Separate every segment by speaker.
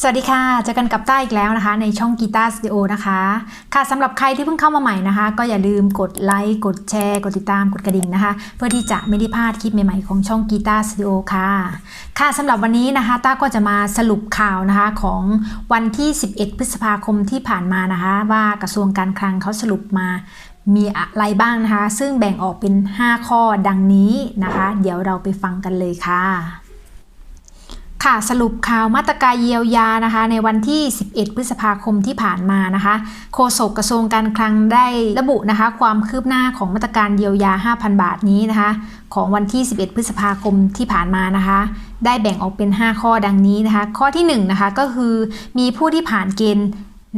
Speaker 1: สวัสดีค่ะ เจอกันกับต้าอีกแล้วนะคะ ในช่องกีตาร์สตูดิโอนะคะ ค่ะสำหรับใครที่เพิ่งเข้ามาใหม่นะคะ ก็อย่าลืมกดไลค์ กดแชร์ กดติดตาม กดกระดิ่งนะคะ เพื่อที่จะไม่ได้พลาดคลิปใหม่ๆของช่องกีตาร์สตูดิโอค่ะ ค่ะสำหรับวันนี้นะคะ ต้าก็จะมาสรุปข่าวนะคะของวันที่ 11 พฤษภาคมที่ผ่านมานะคะ ว่ากระทรวงการคลังเขาสรุปมามีอะไรบ้างนะคะ ซึ่งแบ่งออกเป็น 5 ข้อดังนี้นะคะ เดี๋ยวเราไปฟังกันเลยค่ะ ค่ะสรุปข่าวมาตรการเยียวยานะคะ ในวันที่ 11 พฤษภาคมที่ผ่านมานะคะ โฆษกกระทรวงการคลังได้ระบุนะคะ ความคืบหน้าของมาตรการเยียวยา 5,000 บาทนี้นะคะ ของวันที่ 11 พฤษภาคมที่ผ่านมานะคะ ได้แบ่งออกเป็น 5 ข้อดังนี้นะคะ ข้อที่1นงนะคะก็คือมีผู้ที่ผ่านเกณฑ์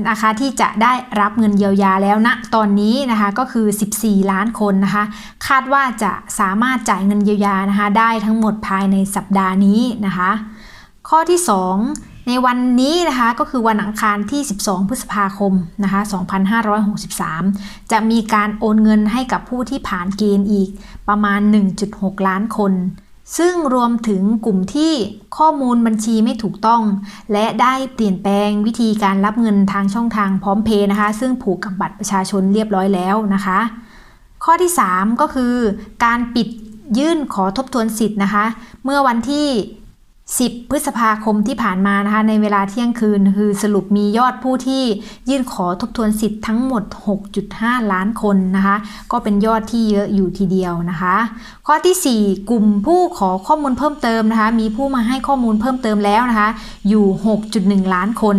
Speaker 1: นะคะที่จะได้รับเงินเยียวยาแล้วณนะตอนนี้นะคะก็คือ 14 ล้านคนนะคะคาดว่าจะสามารถจ่ายเงินเยียวยานะคะได้ทั้งหมดภายในสัปดาห์นี้นะคะข้อที่ 2 ในวันนี้นะคะก็คือวันอังคารที่ 12 พฤษภาคมนะคะ2563 จะมีการโอนเงินให้กับผู้ที่ผ่านเกณฑ์อีกประมาณ 1.6 ล้านคน ซึ่งรวมถึงกลุ่มที่ข้อมูลบัญชีไม่ถูกต้อง และได้เปลี่ยนแปลงวิธีการรับเงินทางช่องทางพร้อมเพย์นะคะ ซึ่งผูกกับบัตรประชาชนเรียบร้อยแล้วนะคะ ข้อที่ 3 ก็คือ การปิดยื่นขอทบทวนสิทธิ์นะคะ เมื่อวันที่ 10 พฤษภาคมที่ผ่านมานะคะในเวลาเที่ยงคืน คือสรุปมียอดผู้ที่ยื่นขอทบทวนสิทธิ์ทั้งหมด 6.5 ล้านคนนะคะก็เป็นยอดที่เยอะอยู่ทีเดียวนะคะ ข้อที่ 4 กลุ่มผู้ขอข้อมูลเพิ่มเติมนะคะมีผู้มาให้ข้อมูลเพิ่มเติมแล้วนะคะอยู่ 6.1 ล้านคน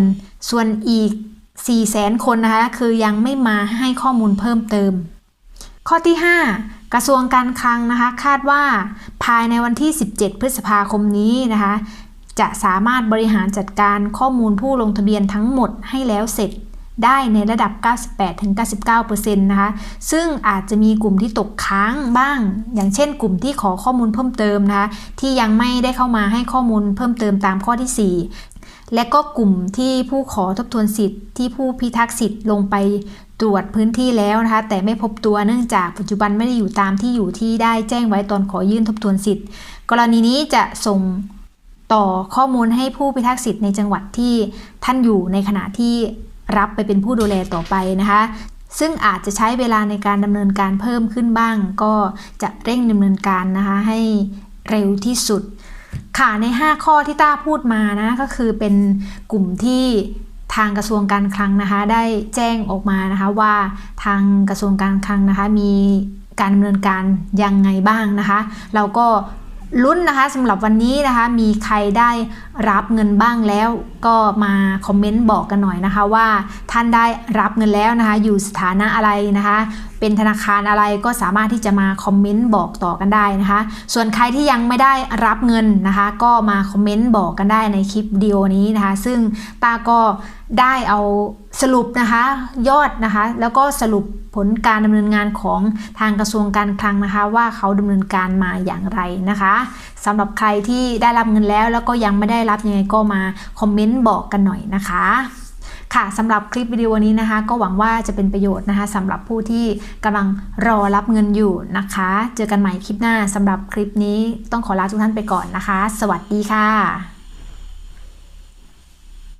Speaker 1: ส่วนอีก4แสนคนนะคะคือยังไม่มาให้ข้อมูลเพิ่มเติม ข้อที่ 5 กระทรวงการคลังนะคะ คาดว่าภายในวันที่ 17 พฤษภาคมนี้นะคะ จะสามารถบริหารจัดการข้อมูลผู้ลงทะเบียนทั้งหมดให้แล้วเสร็จได้ในระดับ 98-99%นะคะ ซึ่งอาจจะมีกลุ่มที่ตกค้างบ้าง อย่างเช่นกลุ่มที่ขอข้อมูลเพิ่มเติมนะคะ ที่ยังไม่ได้เข้ามาให้ข้อมูลเพิ่มเติมตามข้อที่ 4 และก็กลุ่มที่ผู้ขอทบทวนสิทธิ์ที่ผู้พิทักษ์สิทธิ์ลงไป ตรวจพื้นที่แล้วนะคะ แต่ไม่พบตัวเนื่องจากปัจจุบันไม่ได้อยู่ตามที่อยู่ที่ได้แจ้งไว้ตอนขอยื่นทบทวนสิทธิ์ กรณีนี้จะส่งต่อข้อมูลให้ผู้พิทักษ์สิทธิ์ในจังหวัดที่ท่านอยู่ในขณะที่รับไปเป็นผู้ดูแลต่อไปนะคะ ซึ่งอาจจะใช้เวลาในการดำเนินการเพิ่มขึ้นบ้าง ก็จะเร่งดำเนินการนะคะให้เร็วที่สุด ค่ะใน 5 ข้อที่ต้าพูดมานะก็คือเป็นกลุ่มที่ ทางกระทรวงการคลังนะคะ ได้แจ้งออกมานะคะว่าทางกระทรวงการคลังนะคะมีการดำเนินการยังไงบ้างนะคะ เราก็ ลุ้นนะคะสำหรับวันนี้นะคะ มีใครได้รับเงินบ้างแล้ว ก็มาคอมเมนต์บอกกันหน่อยนะคะว่าท่านได้รับเงินแล้วนะคะ อยู่สถานะอะไรนะคะ เป็นธนาคารอะไรก็สามารถที่จะมาคอมเมนต์บอกต่อกันได้นะคะ ส่วนใครที่ยังไม่ได้รับเงินนะคะ ก็มาคอมเมนต์บอกกันได้ในคลิปวิดีโอนี้นะคะ ซึ่งตาก็ได้เอาสรุปนะคะ ยอดนะคะ แล้วก็สรุป ผลการดำเนินงานของทางกระทรวงการคลังนะคะ ว่าเขาดำเนินการมาอย่างไรนะคะสำหรับใครที่ได้รับเงินแล้ว แล้วก็ยังไม่ได้รับยังไงก็มาคอมเมนต์บอกกันหน่อยนะคะค่ะสำหรับคลิปวิดีโอนี้นะคะ ก็หวังว่าจะเป็นประโยชน์นะคะสำหรับผู้ที่กำลังรอรับเงินอยู่นะคะ เจอกันใหม่คลิปหน้าสำหรับคลิปนี้ต้องขอลาทุกท่านไปก่อนนะคะ สวัสดีค่ะ